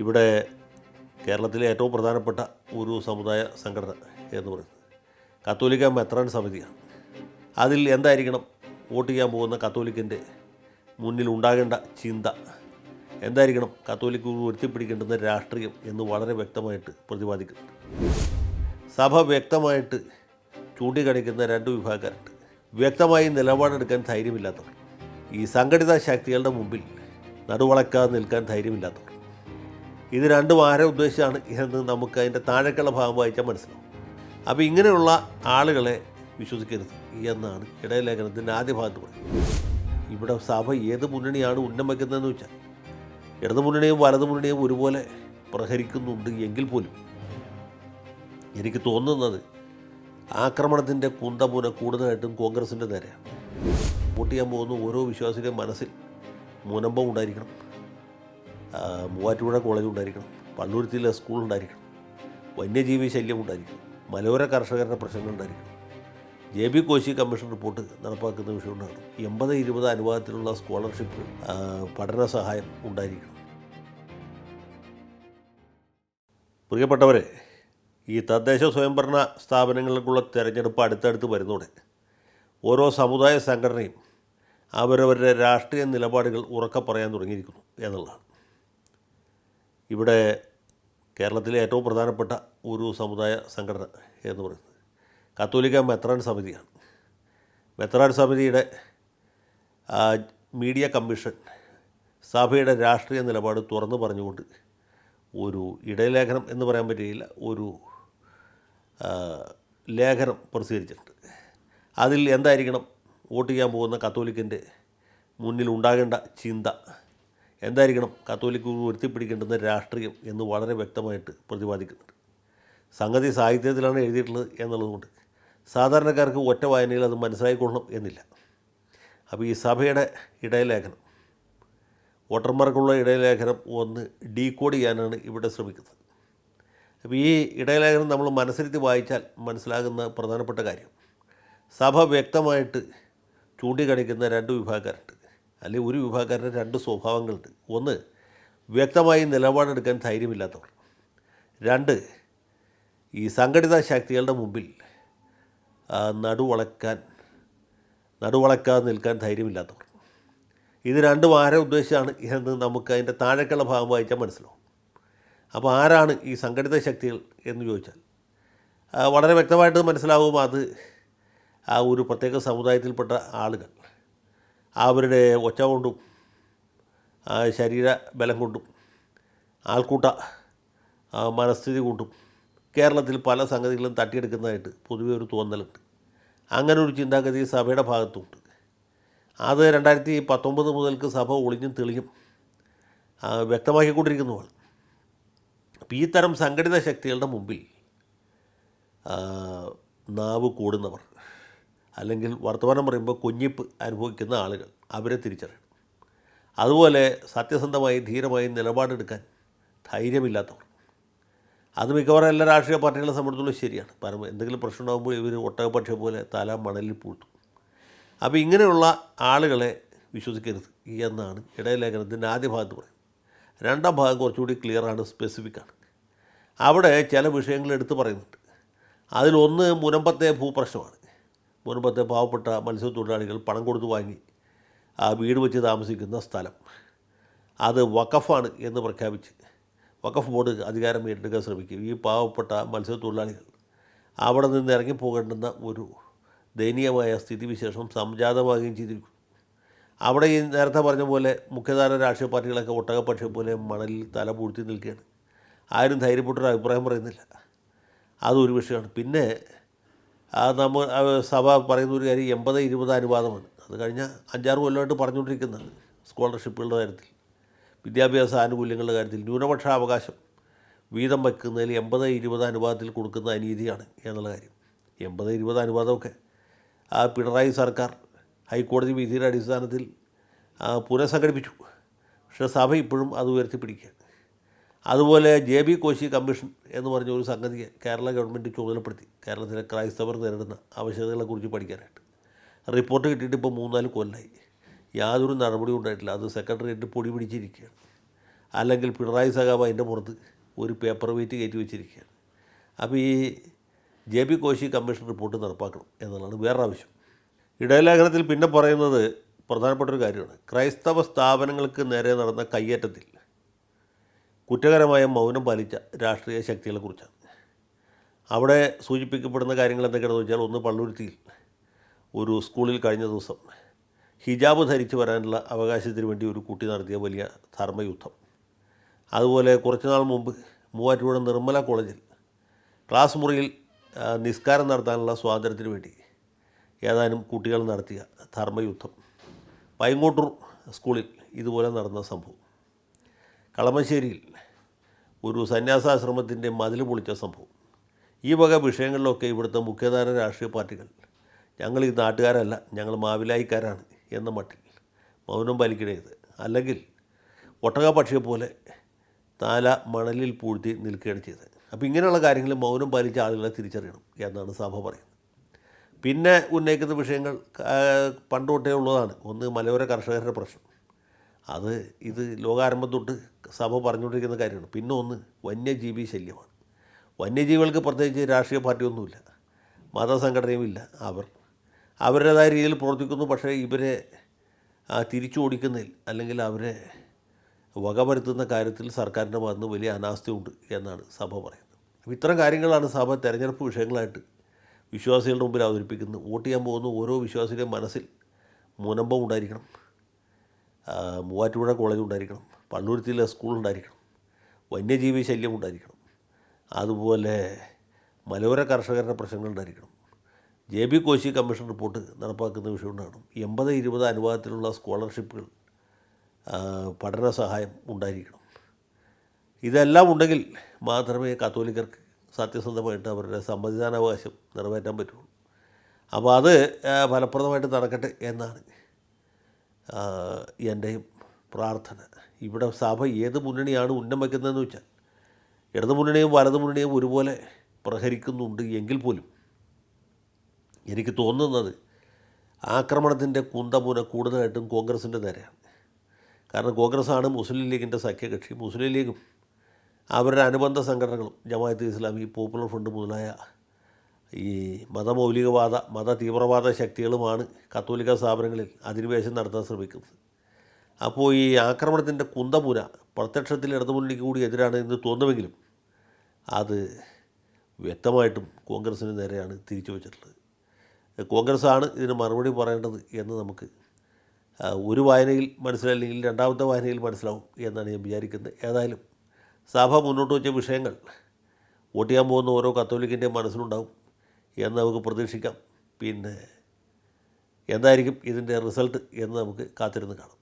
ഇവിടെ കേരളത്തിലെ ഏറ്റവും പ്രധാനപ്പെട്ട ഒരു സമുദായ സംഘടന എന്ന് പറയുന്നത് കത്തോലിക്ക മെത്രാൻ സമിതിയാണ്. അതിൽ എന്തായിരിക്കണം വോട്ട് ചെയ്യാൻ പോകുന്ന കത്തോലിക്കന്റെ മുന്നിൽ ഉണ്ടാകേണ്ട ചിന്ത? എന്തായിരിക്കണം കത്തോലിക്ക് ഉയർത്തിപ്പിടിക്കേണ്ടുന്ന രാഷ്ട്രീയം എന്ന് വളരെ വ്യക്തമായിട്ട് പ്രതിപാദിക്കുന്നുണ്ട്. സഭ വ്യക്തമായിട്ട് ചൂണ്ടിക്കാണിക്കുന്ന രണ്ട് വിഭാഗക്കാരുണ്ട്. വ്യക്തമായി നിലപാടെടുക്കാൻ ധൈര്യമില്ലാത്തവർ. ഈ സംഘടിത ശക്തികളുടെ മുമ്പിൽ നടുവളക്കാതെ നിൽക്കാൻ ധൈര്യമില്ലാത്തവർ. ഇത് രണ്ടും ആരെ ഉദ്ദേശിച്ചാണ് എന്ന് നമുക്ക് അതിന്റെ താഴേക്കുള്ള ഭാഗം വായിച്ചാൽ മനസ്സിലാവും. അപ്പോൾ ഇങ്ങനെയുള്ള ആളുകളെ വിശ്വസിക്കരുത് എന്നാണ് ഇടയലേഖനത്തിന്റെ ആദ്യ ഭാഗത്ത് പറയുന്നത്. ഇവിടെ സഭ ഏത് മുന്നണിയാണ് ഉന്നം വയ്ക്കുന്നതെന്ന് വെച്ചാൽ ഇടതു മുന്നണിയും വലതു മുന്നണിയും ഒരുപോലെ പ്രഹരിക്കുന്നുണ്ട് എങ്കിൽ പോലും എനിക്ക് തോന്നുന്നത് ആക്രമണത്തിന്റെ കുന്തമുന കൂടുതലായിട്ടും കോൺഗ്രസിന്റെ നേരെയാണ്. വോട്ട് ചെയ്യാൻ പോകുന്ന ഓരോ വിശ്വാസിയുടെയും മനസ്സിൽ മുനമ്പം ഉണ്ടായിരിക്കണം. മൂവാറ്റുപുഴ കോളേജ് ഉണ്ടായിരിക്കണം പള്ളുരുത്തിയിലെ സ്കൂൾ ഉണ്ടായിരിക്കണം വന്യജീവി ശല്യം ഉണ്ടായിരിക്കണം മലയോര കർഷകരുടെ പ്രശ്നങ്ങൾ ഉണ്ടായിരിക്കണം. J B Koshy commission report നടപ്പാക്കുന്ന വിഷയം ഉണ്ടാകണം എൺപത് ഇരുപത് അനുപാതത്തിലുള്ള സ്കോളർഷിപ്പ് പഠന സഹായം ഉണ്ടായിരിക്കണം. പ്രിയപ്പെട്ടവരെ ഈ തദ്ദേശ സ്വയംഭരണ സ്ഥാപനങ്ങൾക്കുള്ള തിരഞ്ഞെടുപ്പ് അടുത്തടുത്ത് വരുന്നതോടെ ഓരോ സമുദായ സംഘടനയും അവരവരുടെ രാഷ്ട്രീയ നിലപാടുകൾ ഉറക്കെ പറയാൻ തുടങ്ങിയിരിക്കുന്നു എന്നുള്ളതാണ്. ഇവിടെ കേരളത്തിലെ ഏറ്റവും പ്രധാനപ്പെട്ട ഒരു സമുദായ സംഘടന എന്ന് പറയുന്നത് കത്തോലിക്ക മെത്രാൻ സമിതിയാണ്. മെത്രാൻ സമിതിയുടെ മീഡിയ കമ്മീഷൻ സഭയുടെ രാഷ്ട്രീയ നിലപാട് തുറന്നു പറഞ്ഞുകൊണ്ട് ഒരു ഇടലേഖനം എന്ന് പറയാൻ പറ്റുകയില്ല ഒരു ലേഖനം പ്രസിദ്ധീകരിച്ചിട്ടുണ്ട്. അതിൽ എന്തായിരിക്കണം വോട്ട് ചെയ്യാൻ പോകുന്ന കത്തോലിക്കന്റെ മുന്നിൽ ഉണ്ടാകേണ്ട ചിന്ത എന്തായിരിക്കണം? കത്തോലിക്ക ഉയർത്തിപ്പിടിക്കേണ്ടുന്ന രാഷ്ട്രീയം എന്ന് വളരെ വ്യക്തമായിട്ട് പ്രതിപാദിക്കുന്നുണ്ട്. സംഗതി സാഹിത്യത്തിലാണ് എഴുതിയിട്ടുള്ളത് എന്നുള്ളതുകൊണ്ട് സാധാരണക്കാർക്ക് ഒറ്റ വായനയിൽ അത് മനസ്സിലായിക്കൊള്ളണം എന്നില്ല. അപ്പോൾ ഈ സഭയുടെ ഇടയലേഖനം വോട്ടർമാർക്കുള്ള ഇടയലേഖനം ഒന്ന് ഡീകോഡ് ചെയ്യാനാണ് ഇവിടെ ശ്രമിക്കുന്നത്. അപ്പോൾ ഈ ഇടയലേഖനം നമ്മൾ മനസ്സിരുത്തി വായിച്ചാൽ മനസ്സിലാകുന്ന പ്രധാനപ്പെട്ട കാര്യം സഭ വ്യക്തമായിട്ട് ചൂണ്ടിക്കാണിക്കുന്ന രണ്ട് വിഭാഗക്കാരുണ്ട്. അല്ലെങ്കിൽ ഒരു വിഭാഗക്കാരുടെ രണ്ട് സ്വഭാവങ്ങളുണ്ട്. ഒന്ന് വ്യക്തമായി നിലപാടെടുക്കാൻ ധൈര്യമില്ലാത്തവർ. രണ്ട് ഈ സംഘടിത ശക്തികളുടെ മുമ്പിൽ നടുവളക്കാൻ നടുവളക്കാതെ നിൽക്കാൻ ധൈര്യമില്ലാത്തവർ. ഇത് രണ്ടും ആരെ ഉദ്ദേശിച്ചാണ് എന്ന് നമുക്ക് അതിന്റെ താഴേക്കുള്ള ഭാഗം വായിച്ചാൽ മനസ്സിലാവും. അപ്പോൾ ആരാണ് ഈ സംഘടിത ശക്തികൾ എന്ന് ചോദിച്ചാൽ വളരെ വ്യക്തമായിട്ട് മനസ്സിലാവും അത് ആ ഒരു പ്രത്യേക സമുദായത്തിൽപ്പെട്ട ആളുകൾ. അവരുടെ ഒച്ച കൊണ്ടും ശരീര ബലം കൊണ്ടും ആൾക്കൂട്ട മനസ്ഥിതി കൊണ്ടും കേരളത്തിൽ പല സംഗതികളും തട്ടിയെടുക്കുന്നതായിട്ട് പൊതുവെ ഒരു തോന്നലുണ്ട്. അങ്ങനെ ഒരു ചിന്താഗതി സഭയുടെ ഭാഗത്തുണ്ട്. അത് രണ്ടായിരത്തി പത്തൊമ്പത് മുതൽക്ക് സഭ ഒളിഞ്ഞും തെളിഞ്ഞും വ്യക്തമാക്കിക്കൊണ്ടിരിക്കുന്നതാണ്. അപ്പോൾ ഈ തരം സംഘടിത ശക്തികളുടെ മുമ്പിൽ നാവ് കൂടുന്നവർ അല്ലെങ്കിൽ വർത്തമാനം പറയുമ്പോൾ കുഞ്ഞിപ്പ് അനുഭവിക്കുന്ന ആളുകൾ അവരെ തിരിച്ചറിയണം. അതുപോലെ സത്യസന്ധമായി ധീരമായി നിലപാടെടുക്കാൻ ധൈര്യമില്ലാത്തവർ. അത് മിക്കവാറും എല്ലാ രാഷ്ട്രീയ പാർട്ടികളെ സംബന്ധിച്ചുള്ള ശരിയാണ്. പരമ എന്തെങ്കിലും പ്രശ്നം ഉണ്ടാകുമ്പോൾ ഇവർ ഒട്ടകപക്ഷ പോലെ തല മണലിൽ പൂഴ്ത്തും. അപ്പോൾ ഇങ്ങനെയുള്ള ആളുകളെ വിശ്വസിക്കരുത് എന്നാണ് ഇടയലേഖനത്തിന്റെ ആദ്യ ഭാഗത്ത് പറയുന്നത്. രണ്ടാം ഭാഗം കുറച്ചുകൂടി ക്ലിയറാണ് സ്പെസിഫിക്കാണ് അവിടെ ചില വിഷയങ്ങൾ എടുത്തു പറയുന്നുണ്ട്. അതിലൊന്ന് മുനമ്പത്തെ ഭൂപ്രശ്നമാണ്. മുനമ്പത്തെ പാവപ്പെട്ട മത്സ്യത്തൊഴിലാളികൾ പണം കൊടുത്ത് വാങ്ങി ആ വീട് വെച്ച് താമസിക്കുന്ന സ്ഥലം. അത് വഖഫാണ് എന്ന് പ്രഖ്യാപിച്ച് വഖഫ് ബോർഡ് അധികാരം ഏറ്റെടുക്കാൻ ശ്രമിക്കും. ഈ പാവപ്പെട്ട മത്സ്യത്തൊഴിലാളികൾ അവിടെ നിന്ന് ഇറങ്ങിപ്പോകേണ്ടുന്ന ഒരു ദയനീയമായ സ്ഥിതിവിശേഷം സംജാതമാകുകയും ചെയ്തിരിക്കും. അവിടെ ഈ നേരത്തെ പറഞ്ഞ പോലെ മുഖ്യധാര രാഷ്ട്രീയ പാർട്ടികളൊക്കെ ഒട്ടകപക്ഷ പോലെ മണലിൽ തല പൂഴ്ത്തി നിൽക്കുകയാണ്. ആരും ധൈര്യപ്പെട്ടൊരു അഭിപ്രായം പറയുന്നില്ല. അതൊരു വിഷയമാണ്. പിന്നെ നമ്മൾ സഭ പറയുന്ന ഒരു കാര്യം എൺപത് ഇരുപത് അനുവാദമാണ് അത് കഴിഞ്ഞ അഞ്ചാറ് കൊല്ലമായിട്ട് പറഞ്ഞുകൊണ്ടിരിക്കുന്നതാണ് സ്കോളർഷിപ്പുകളുടെ കാര്യത്തിൽ. വിദ്യാഭ്യാസ ആനുകൂല്യങ്ങളുടെ കാര്യത്തിൽ. ന്യൂനപക്ഷ അവകാശം വീതം വയ്ക്കുന്നതിൽ എൺപത് ഇരുപത് അനുപാതത്തിൽ കൊടുക്കുന്ന അനീതിയാണ് എന്നുള്ള കാര്യം. എൺപത് ഇരുപത് അനുപാതമൊക്കെ. ആ പിണറായി സർക്കാർ ഹൈക്കോടതി വിധിയുടെ അടിസ്ഥാനത്തിൽ പുനഃസംഘടിപ്പിച്ചു. പക്ഷേ സഭ ഇപ്പോഴും അത് ഉയർത്തിപ്പിടിക്കുക അതുപോലെ ജെ ബി കോശി കമ്മീഷൻ എന്ന് പറഞ്ഞ ഒരു സംഗതി കേരള ഗവൺമെന്റ് ചുമതലപ്പെടുത്തി. കേരളത്തിലെ ക്രൈസ്തവർ നേരിടുന്ന ആവശ്യകതകളെക്കുറിച്ച് പഠിക്കാനായിട്ട്. റിപ്പോർട്ട് കിട്ടിയിട്ട് ഇപ്പോൾ മൂന്നാൽ കൊല്ലായി. യാതൊരു നടപടിയും ഉണ്ടായിട്ടില്ല. അത് സെക്രട്ടേറിയറ്റ് പൊടി പിടിച്ചിരിക്കുകയാണ്. അല്ലെങ്കിൽ പിണറായി സഖാബ് അതിന്റെ പുറത്ത് ഒരു പേപ്പർ വെയിറ്റ് കയറ്റി വെച്ചിരിക്കുകയാണ്. അപ്പോൾ ഈ J B Koshy commission report നടപ്പാക്കണം എന്നുള്ളതാണ് വേറെ ആവശ്യം. ഇടയലേഖനത്തിൽ പിന്നെ പറയുന്നത് പ്രധാനപ്പെട്ട ഒരു കാര്യമാണ്. ക്രൈസ്തവ സ്ഥാപനങ്ങൾക്ക് നേരെ നടന്ന കയ്യേറ്റത്തിൽ കുറ്റകരമായ മൗനം പാലിച്ച രാഷ്ട്രീയ ശക്തികളെക്കുറിച്ചാണ്. അവിടെ സൂചിപ്പിക്കപ്പെടുന്ന കാര്യങ്ങൾ എന്തൊക്കെയാണെന്ന് വെച്ചാൽ ഒന്ന് പള്ളുരുത്തിയിൽ ഒരു സ്കൂളിൽ കഴിഞ്ഞ ദിവസം ഹിജാബ് ധരിച്ചു വരാനുള്ള അവകാശത്തിന് വേണ്ടി ഒരു കുട്ടി നടത്തിയ വലിയ ധർമ്മയുദ്ധം. അതുപോലെ കുറച്ച് നാൾ മുമ്പ് മൂവാറ്റുപുഴ നിർമ്മല കോളേജിൽ ക്ലാസ് മുറിയിൽ നിസ്കാരം നടത്താനുള്ള സ്വാതന്ത്ര്യത്തിന് വേണ്ടി ഏതാനും കുട്ടികൾ നടത്തിയ ധർമ്മയുദ്ധം. പൈങ്ങോട്ടൂർ സ്കൂളിൽ ഇതുപോലെ നടന്ന സംഭവം. കളമശ്ശേരിയിൽ ഒരു സന്യാസാശ്രമത്തിന്റെ മതിൽ പൊളിച്ച സംഭവം. ഈ വക വിഷയങ്ങളിലൊക്കെ ഇവിടുത്തെ മുഖ്യധാര രാഷ്ട്രീയ പാർട്ടികൾ ഞങ്ങൾ ഈ നാട്ടുകാരല്ല ഞങ്ങൾ മാവിലായിക്കാരാണ് എന്ന മട്ടിൽ മൗനം പാലിക്കണേത് അല്ലെങ്കിൽ ഒട്ടകപക്ഷിയെ പോലെ താല മണലിൽ പൂഴ്ത്തി നിൽക്കുകയാണ് ചെയ്തത്. അപ്പോൾ ഇങ്ങനെയുള്ള കാര്യങ്ങൾ മൗനം പാലിച്ച ആളുകളെ തിരിച്ചറിയണം എന്നാണ് സഭ പറയുന്നത്. പിന്നെ ഉന്നയിക്കുന്ന വിഷയങ്ങൾ ആ, പണ്ട് തൊട്ടേ ഉള്ളതാണ്. ഒന്ന് മലയോര കർഷകരുടെ പ്രശ്നം. അത് ഇത് ലോകാരംഭം തൊട്ട് സഭ പറഞ്ഞുകൊണ്ടിരിക്കുന്ന കാര്യമാണ്. പിന്നെ ഒന്ന് വന്യജീവി ശല്യമാണ്. വന്യജീവികൾക്ക് പ്രത്യേകിച്ച് രാഷ്ട്രീയ പാർട്ടിയൊന്നുമില്ല. മതസംഘടനയും ഇല്ല അവർ. അവരുടേതായ രീതിയിൽ പ്രവർത്തിക്കുന്നു. പക്ഷേ ഇവരെ തിരിച്ചു ഓടിക്കുന്നതിൽ അല്ലെങ്കിൽ അവരെ വകവരുത്തുന്ന കാര്യത്തിൽ സർക്കാരിന്റെ ഭാഗത്ത് വലിയ അനാസ്ഥയുണ്ട് എന്നാണ് സഭ പറയുന്നത്. അപ്പോൾ ഇത്തരം കാര്യങ്ങളാണ് സഭ തെരഞ്ഞെടുപ്പ് വിഷയങ്ങളായിട്ട് വിശ്വാസികളുടെ മുമ്പിൽ അവതരിപ്പിക്കുന്നത്. വോട്ട് ചെയ്യാൻ പോകുന്ന ഓരോ വിശ്വാസിയുടെയും മനസ്സിൽ മുനമ്പം ഉണ്ടായിരിക്കണം. മൂവാറ്റുപുഴ കോളേജ് ഉണ്ടായിരിക്കണം. പള്ളുരുത്തിയിലെ സ്കൂൾ ഉണ്ടായിരിക്കണം. വന്യജീവി ശല്യം ഉണ്ടായിരിക്കണം. അതുപോലെ മലയോര കർഷകരുടെ പ്രശ്നങ്ങൾ ഉണ്ടായിരിക്കണം. J B Koshy commission report നടപ്പാക്കുന്ന വിഷയം ഉണ്ടാകണം. എൺപത് ഇരുപത് അനുപാതത്തിലുള്ള സ്കോളർഷിപ്പുകൾ പഠന സഹായം ഉണ്ടായിരിക്കണം. ഇതെല്ലാം ഉണ്ടെങ്കിൽ മാത്രമേ കത്തോലിക്കർക്ക് സത്യസന്ധമായിട്ട് അവരുടെ സമ്മതിദാനാവകാശം നിറവേറ്റാൻ പറ്റുള്ളൂ. അപ്പോൾ അത് ഫലപ്രദമായിട്ട് നടക്കട്ടെ എന്നാണ് ആ, എന്റെയും പ്രാർത്ഥന. ഇവിടെ സഭ ഏത് മുന്നണിയാണ് ഉന്നം വയ്ക്കുന്നതെന്ന് വെച്ചാൽ ഇടതു മുന്നണിയും വലതു മുന്നണിയും ഒരുപോലെ പ്രഹരിക്കുന്നുണ്ട് എങ്കിൽ പോലും എനിക്ക് തോന്നുന്നത് ആക്രമണത്തിന്റെ കുന്തമുന കൂടുതലായിട്ടും കോൺഗ്രസിന്റെ നേരെയാണ്. കാരണം കോൺഗ്രസ്സാണ് മുസ്ലിം ലീഗിന്റെ സഖ്യകക്ഷി. മുസ്ലിം ലീഗും അവരുടെ അനുബന്ധ സംഘടനകളും ജമാഅത്ത് ഇസ്ലാമി പോപ്പുലർ ഫ്രണ്ട് മുതലായ ഈ മതമൗലികവാദ മത തീവ്രവാദ ശക്തികളുമാണ് കത്തോലിക്ക സ്ഥാപനങ്ങളിൽ അധിനിവേശം നടത്താൻ ശ്രമിക്കുന്നത്. അപ്പോൾ ഈ ആക്രമണത്തിന്റെ കുന്തമുന പ്രത്യക്ഷത്തിൽ ഇടതുമുന്നണിക്ക് കൂടി എതിരാണ് എന്ന് തോന്നുമെങ്കിലും അത് വ്യക്തമായിട്ടും കോൺഗ്രസിന് നേരെയാണ് തിരിച്ചു വച്ചിട്ടുള്ളത്. കോൺഗ്രസ്സാണ് ഇതിന് മറുപടി പറയേണ്ടത് എന്ന് നമുക്ക് ഒരു വായനയിൽ മനസ്സിലായില്ലെങ്കിൽ രണ്ടാമത്തെ വായനയിൽ മനസ്സിലാവും എന്നാണ് ഞാൻ വിചാരിക്കുന്നത്. ഏതായാലും സഭ മുന്നോട്ട് വെച്ച വിഷയങ്ങൾ വോട്ട് ചെയ്യാൻ പോകുന്ന ഓരോ കത്തോലിക്കിന്റെയും മനസ്സിലുണ്ടാവും. എന്ന് നമുക്ക് പ്രതീക്ഷിക്കാം. പിന്നെ എന്തായിരിക്കും ഇതിന്റെ റിസൾട്ട് എന്ന് നമുക്ക് കാത്തിരുന്ന് കാണാം.